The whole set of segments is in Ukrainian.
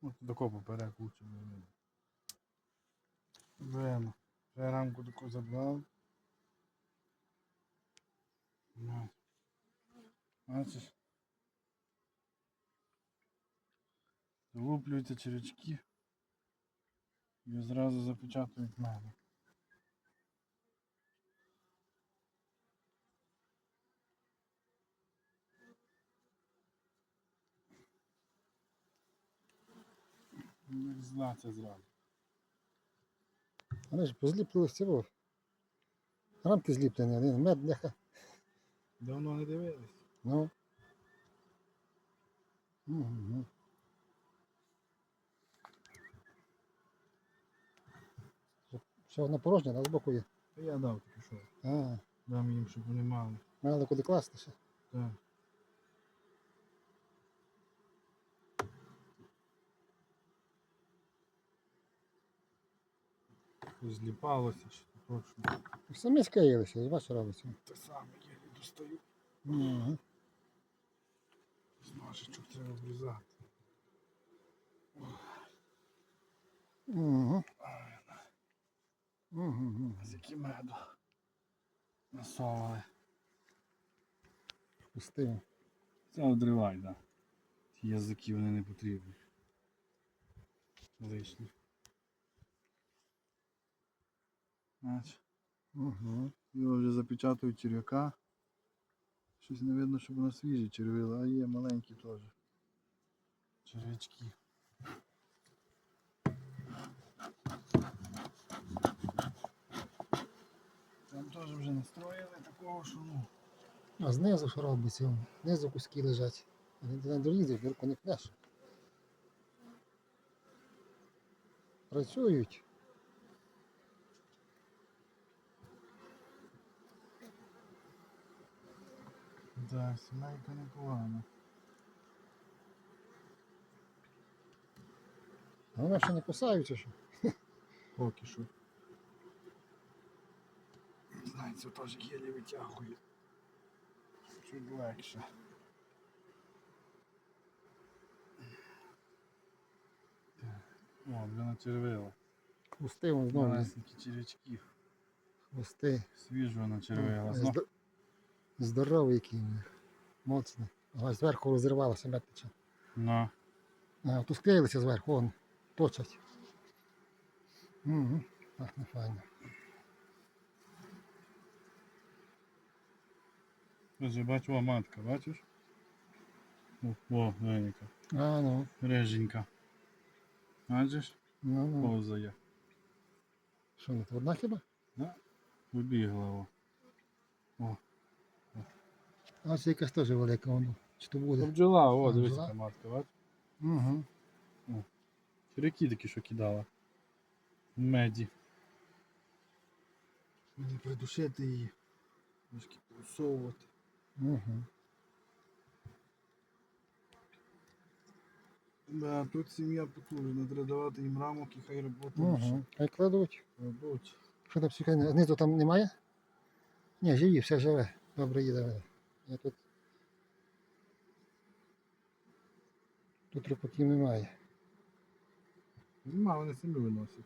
Ну, тако поперек лучше не. Беремо. Вже рамку таку забрав. Бачиш? Залуплюються червячки і зразу запечатують мене. Не зла це зразу. Вони ж позліплювали цього. Рамки зліплені, один мед, бляха. Давно не дивились. Ну. Угу. Ще одна порожня, а збоку є. Та я дав тільки що. А, Дам їм, щоб вони мали. мали куди класти ще. Так. Зліпалося, що прошу. Самі склеїлися, і бачиш робиться. Те саме я не достаю. Угу. З ножичок треба обрізати. Угу. Угу. З які меду. Насовали. Пустив. Це одривай, так. Да. Ті язики вони не потрібні. Лишні. Бач. Угу. Його вже запечатують черв'яка. Щось не видно, щоб вона свіжі червила, а є маленькі теж. Черв'ячки. Там теж вже настроїли такого, що ну. А знизу що робиться? Знизу куски лежать. А Ти не долізеш, дірку не пнеш. Працюють. Да, сімейка непогана. А вони ще не кусаються, що? Поки що. Знаєте, теж гелі витягує. Чуть легше. О, вже начервила. Хвости вон знову. Малесенькі червячки. Хвости. Свіжого начервила. Здоровий який. Моцний. Ага, зверху розірвалося метича. на. А, тут склеїлися зверху, вон, точать. Угу. Так, не файно. Я бачу, о, матка, бачиш? О, Веника. А, ну, Реженька. Бачиш? ну, ну. Повзає. Що, не одна хіба? Да? Вибігла. О. А це якась теж велика, воно. Чи то буде? бджола, о, дивись, бджола? яка матка, бачиш? Угу. Черяки такі, що кидала. Меді. Мені придушити її. Трошки просовувати. Угу. Да, тут сім'я потужна, треба давати їм рамок і хай робота Угу. Хай кладуть. Що там психай? Знизу там немає? Ні, живі, все живе. Добре їде. Я тут. Тут трупаків немає. Нема, вони самі виносять.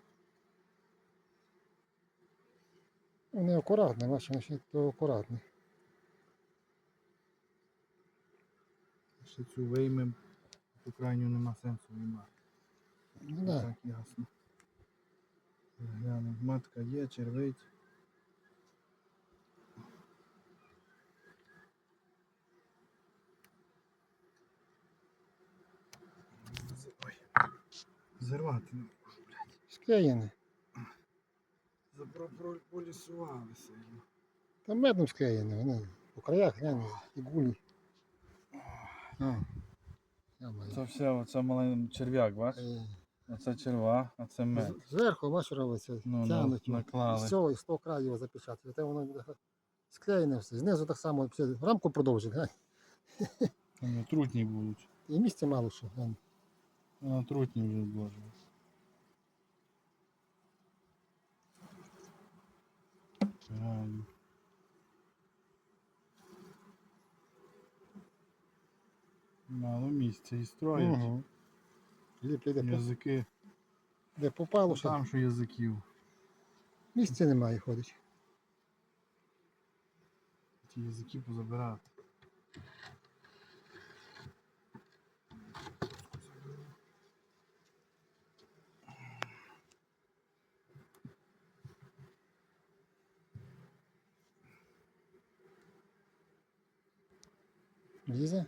Вони акуратні, бачиш, вони ще то акуратні. Ще цю виймем, по крайню нема сенсу нема. Ну да. Так, ясно. Глянемо, матка є, червить. Зірвати не можу, блядь. Склеєні. Запрополісували сильно. Там медом склеєні, вони по краях глянь, і гулі. Це все, оце маленький черв'як, бач? Е, Оце черва, а це мед. Зверху, бачиш, робиться, Ну, тягнуть. на- його. наклали. З цього і з того краю його запечатати. Те воно буде склеєне все. Знизу так само рамку продовжить. глянь. Вони трутні будуть. І місця мало що. глянь. Вона трутні вже. Реально. Мало місця і строїть. Мгм. Ліплять де, по- Язики. де попало, що Там що язиків. місця немає ходить. Ті язики позабирати. Лізе.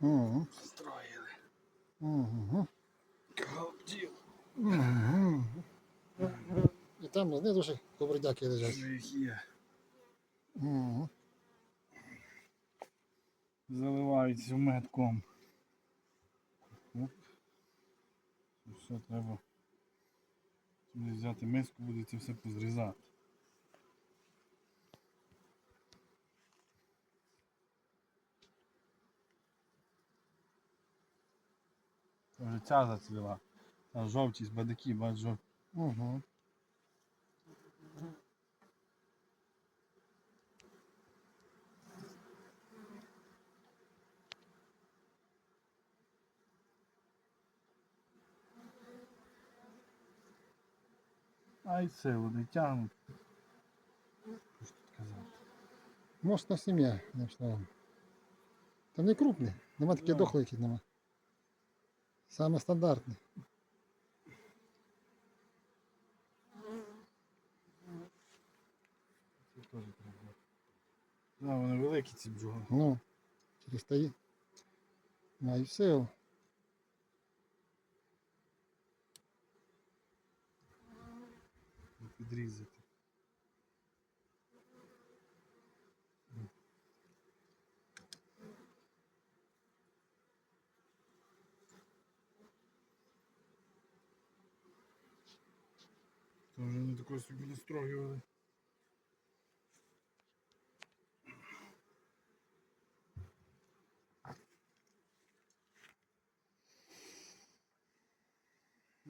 Угу. Строїли. Угу. Галдів. Угу. І там знизу ще ковридяки лежать. їх є. Угу. Заливаються метком. Оп. Все треба. Взяти миску, буде це все позрізати. Це Вже ця зацвіла. Та жовтість бадики, бадаки, бач. Угу. А й все, вони тягнуть. Що тут казати? Мощна сім'я, одним словом. Та не крупний. Нема таких дохлих нема. Саме стандартне. Це теж треба. Да, вони великі ці бджоли. Ну, через тої. Маю силу. Підрізати. То вже не такої собі настрогували.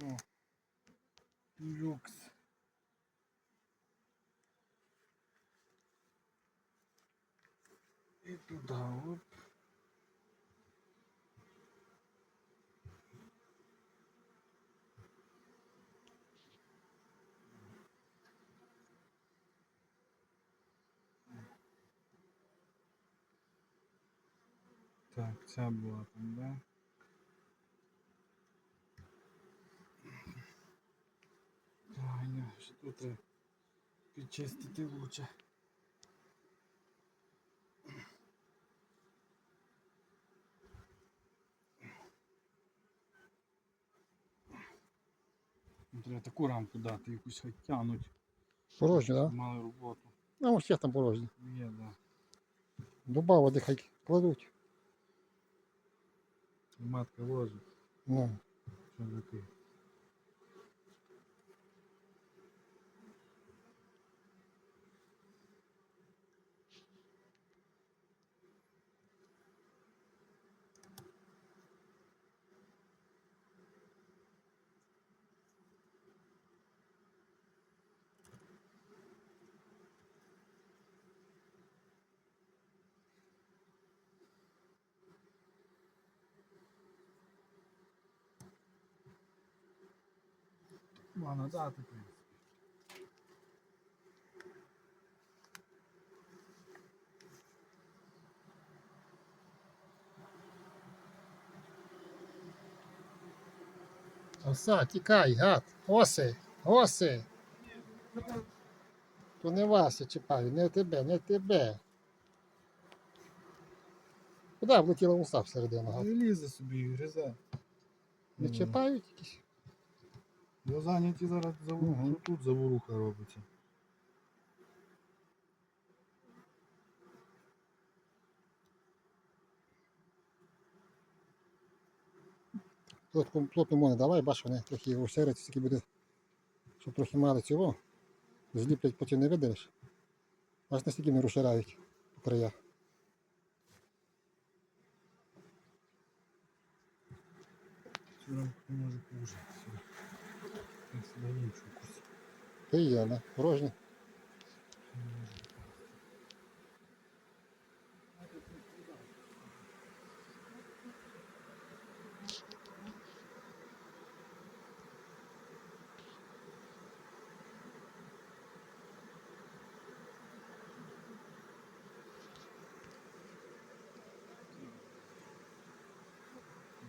О, люкс. І туди, оп. Так, ця була там, да? Не, що тут треба підчистити лучше. Треба таку рамку дати, якусь хай тянуть. Порожню, так? Да? Мали роботу. А у всіх там порожні. Є, да. Дуба води хай кладуть. Матка ложить, Ну. чоловіки. Можна дати, в принципі. Оса, тікай, гад. Оси, оси. То не вас я чіпаю, не тебе, не тебе. Куди влетіла уса всередину? гад? Не лізе собі, гризе. Не чіпають якісь? Бо зайняті зараз. Мгм. що тут заворуха робиться. Плотку, плотну моне давай, бач, вони трохи усериться, тільки буде, щоб трохи мали цього. Зліплять потім не видалиш. Аж настільки не розширають по краях. Рамку може положити Та є, да? Порожні.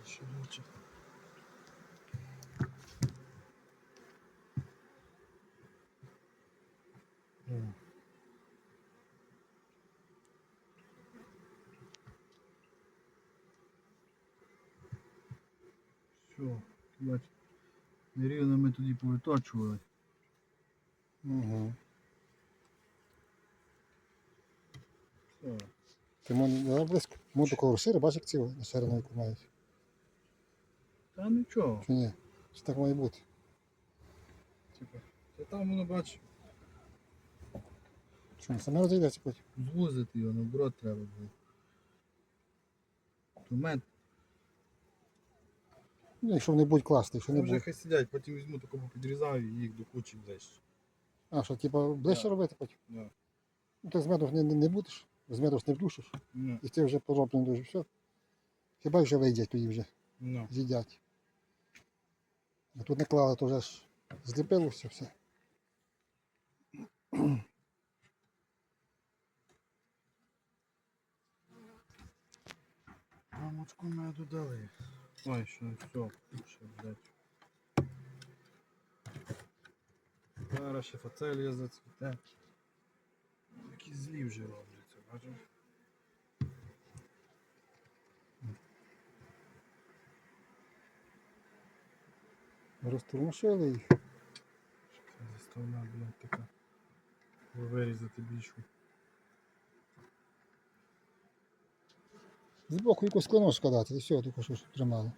Ще лучше. О. Все, бач, нерівно ми тоді повиточували. Угу. Все. Ти не близько. Му такого сири, бачиш, як ці на шаринойку мають. Та нічого. Чи ні? Чи так має бути? Типа, та там воно бач, Що, саме розійдеться потім? звузити його, наоборот треба було. То мед, Ну, Якщо не будь класти, якщо не ну, вже хай сидять, потім візьму такому підрізаю і їх до кучі ближче. А, що, типа, ближче Да. робити потім? Да. Ну, ти з меду не, не, не будеш, з меду ж не вдушиш. Ну, І ти вже пороблено дуже все. Хіба що вийдять тоді вже, ну. з'їдять. А тут не клали, то вже ж зліпилося все. Мамочку меду дали. Ой, що все, ще блядь. Зараз ще фацелія зацвіте. Які злі вже робляться, бачиш? Розтормошили їх. Заставна, блядь, така. Вирізати більшу. Збоку якусь клиношку дати, і все, таку що ж тримали.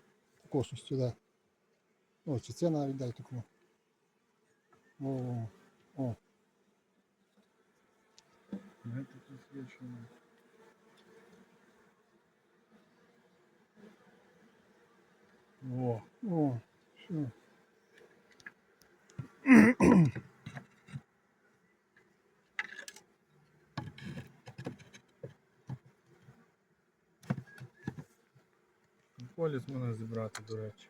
Таку щось сюди. О, чи це навіть дай таку. О, о, Мед такий свічений. О, о, все. Поліс можна зібрати, до речі.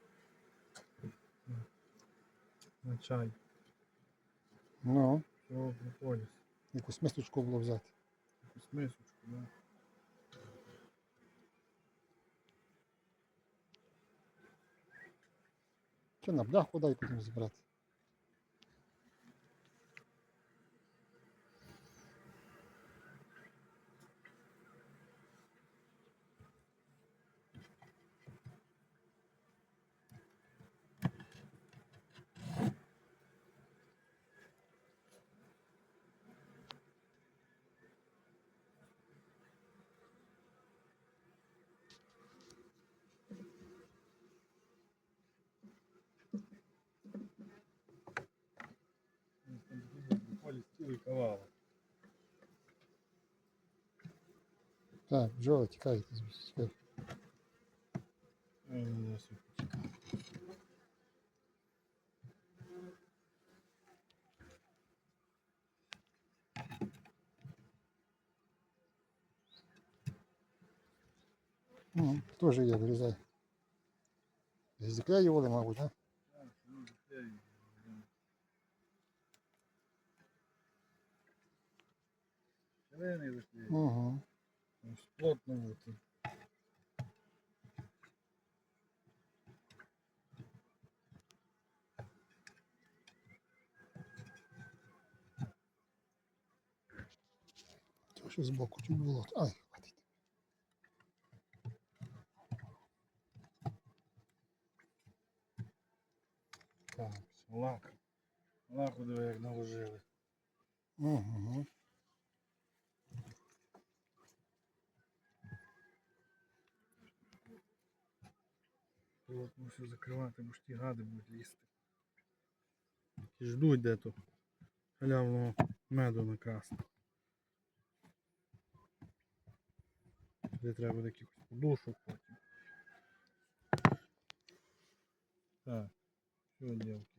На- чай. Ну, О, поліс. якусь мисочку було взяти. Якусь мисочку, да. Чи на бляху дай потім зібрати. Ось там такий був Поліс цілий кавалок. Так, бджоли тікають звідси. Ой, ну, я собі почекаю. Угу, теж є, вирізай. Заклеювали, мабуть, а? Так, ну, заклею. Зелений заклею. Угу. Ось Плотно вот. Це що збоку чуть було. Ай, хватить. Так, лак. Лаку диви, як наложили. Угу. Плотно все закривати, бо ж ті гади будуть лізти. І ждуть де то халявного меду накрасти. Де треба буде якихось подушок потім. Так, що, чекаємо.